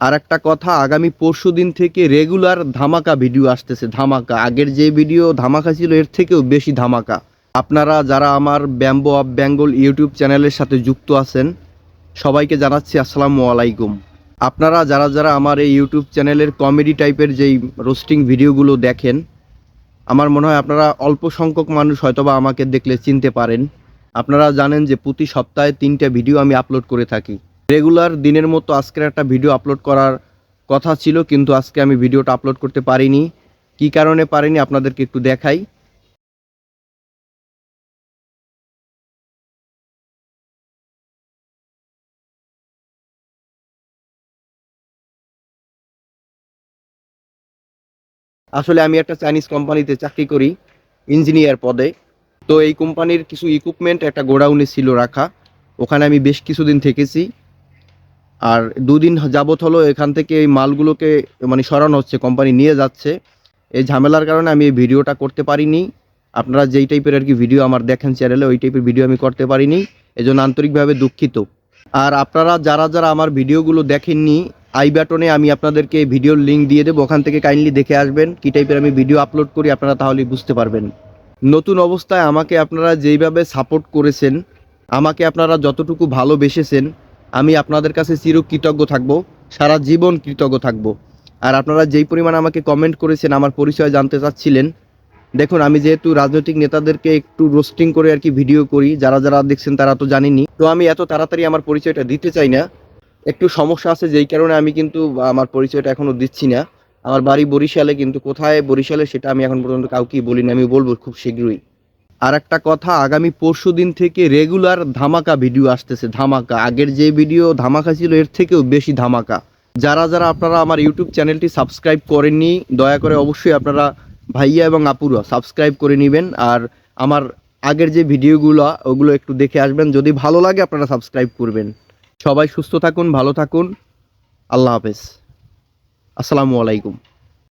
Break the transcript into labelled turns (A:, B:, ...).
A: আর একটা কথা, আগামী পরশু দিন থেকে রেগুলার ধামাকা ভিডিও আসতেছে, ধামাকা। আগের যে ভিডিও ধামাকা ছিল, এর থেকেও বেশি ধামাকা। আপনারা যারা আমার ব্যাম্বো অফ বেঙ্গল ইউটিউব চ্যানেলের সাথে যুক্ত আছেন, সবাইকে জানাচ্ছি আসসালামু আলাইকুম। আপনারা যারা যারা আমার এই ইউটিউব চ্যানেলের কমেডি টাইপের যেই রোস্টিং ভিডিওগুলো দেখেন, আমার মনে হয় আপনারা অল্প সংখ্যক মানুষ হয়তোবা আমাকে দেখলে চিনতে পারেন। আপনারা জানেন যে প্রতি সপ্তাহে তিনটা ভিডিও আমি আপলোড করে থাকি। রেগুলার দিনের মতো আজকের একটা ভিডিও আপলোড করার কথা ছিল, কিন্তু আজকে আমি ভিডিওটা আপলোড করতে পারিনি। কি কারণে পারিনি আপনাদেরকে একটু দেখাই। আসলে আমি একটা চাইনিজ কোম্পানিতে চাকরি করি ইঞ্জিনিয়ার পদে। তো এই কোম্পানির কিছু ইকুইপমেন্ট একটা গোডাউনে ছিল রাখা। ওখানে আমি বেশ কিছুদিন থেকেছি। আর দুদিন যাবত হলো এখান থেকে এই মালগুলোকে মানে সরানো হচ্ছে কোম্পানি নিয়ে যাচ্ছে। এই ঝামেলার কারণে আমি এই ভিডিওটা করতে পারিনি। আপনারা যেই টাইপের আর কি ভিডিও আমার দেখেন চ্যানেলে ওই টাইপের ভিডিও আমি করতে পারিনি। এজন্য আন্তরিকভাবে দুঃখিত। আর আপনারা যারা যারা আমার ভিডিওগুলো দেখেননি, আই ব্যাটনে আমি আপনাদেরকে ভিডিওর লিঙ্ক দিয়ে দেবো। ওখান থেকে কাইন্ডলি দেখে আসবেন কী টাইপের আমি ভিডিও আপলোড করি, আপনারা তাহলেই বুঝতে পারবেন। নতুন অবস্থায় আমাকে আপনারা যেইভাবে সাপোর্ট করেছেন, আমাকে আপনারা যতটুকু ভালোবেসেছেন আমি আপনাদের কাছে চিরকৃতজ্ঞ থাকব, সারা জীবন কৃতজ্ঞ থাকব। আর আপনারা যেই পরিমাণ আমাকে কমেন্ট করেছেন, আমার পরিচয় জানতে চাচ্ছিলেন, দেখুন, আমি যেহেতু রাজনৈতিক নেতাদেরকে একটু রোস্টিং করে আর কি ভিডিও করি, যারা যারা দেখছেন তারা তো জানেনি তো আমি এত তাড়াতাড়ি আমার পরিচয়টা দিতে চাই না। একটু সমস্যা আছে, যেই কারণে আমি কিন্তু আমার পরিচয়টা এখনও দিচ্ছি না। আমার বাড়ি বরিশালে, কিন্তু কোথায় বরিশালে সেটা আমি এখন পর্যন্ত কাউকেই বলিনি, আমি বলব খুব শীঘ্রই। আর একটা কথা, আগামী পরশু দিন থেকে রেগুলার ধামাকা ভিডিও আসতেছে, ধামাকা। আগের যে ভিডিও ধামাকা ছিল, এর থেকেও বেশি ধামাকা। যারা যারা আপনারা আমার ইউটিউব চ্যানেলটি সাবস্ক্রাইব করেননি, দয়া করে অবশ্যই আপনারা ভাইয়া এবং আপুরা সাবস্ক্রাইব করে নেবেন। আর আমার আগের যে ভিডিওগুলো ওগুলো একটু দেখে আসবেন। যদি ভালো লাগে, আপনারা সাবস্ক্রাইব করবেন। সবাই সুস্থ থাকুন, ভালো থাকুন। আল্লাহ হাফেজ। আসসালামু আলাইকুম।